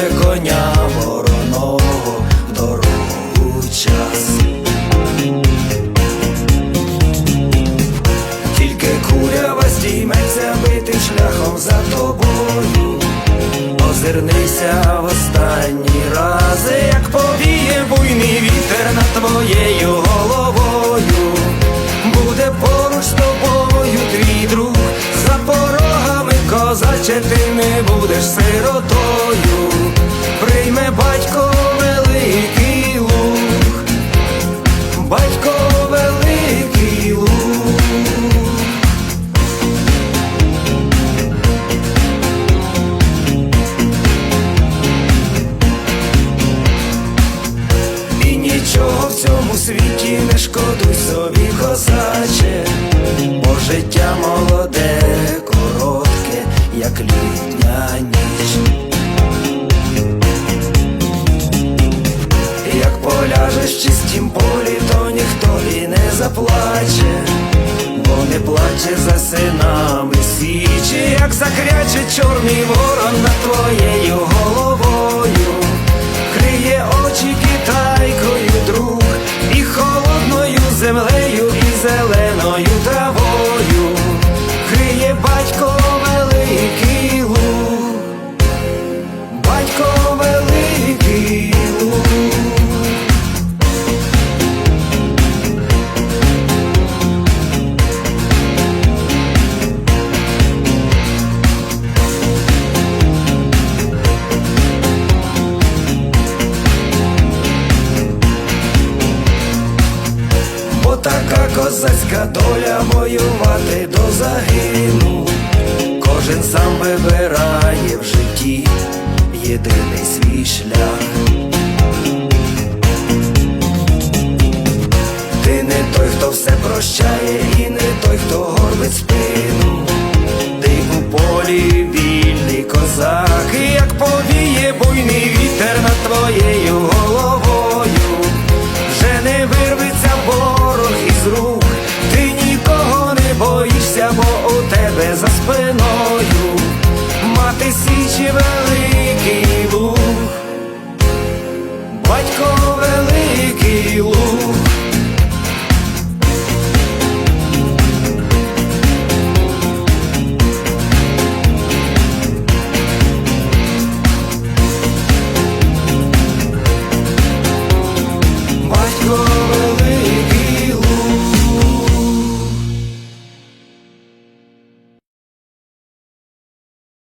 несе коня вороного в дорогу час. Тільки курява здійметься бити шляхом за тобою, озирнися в останні рази, як повіє буйний вітер над твоєю головою, буде поруч з тобою твій друг, за порогами козаче ти не будеш сирот. Світі не шкодуй собі, козаче, бо життя молоде, коротке, як літня ніч. Як поляжеш в чистім полі, то ніхто і не заплаче, бо не плаче за синами січі, як закряче чорний ворон над твоєю головою, зеленою козацька доля воювати до загину, кожен сам вибирає в житті єдиний свій шлях. Ти не той, хто все прощає, і не той, хто горбить спину, ти у полі батько.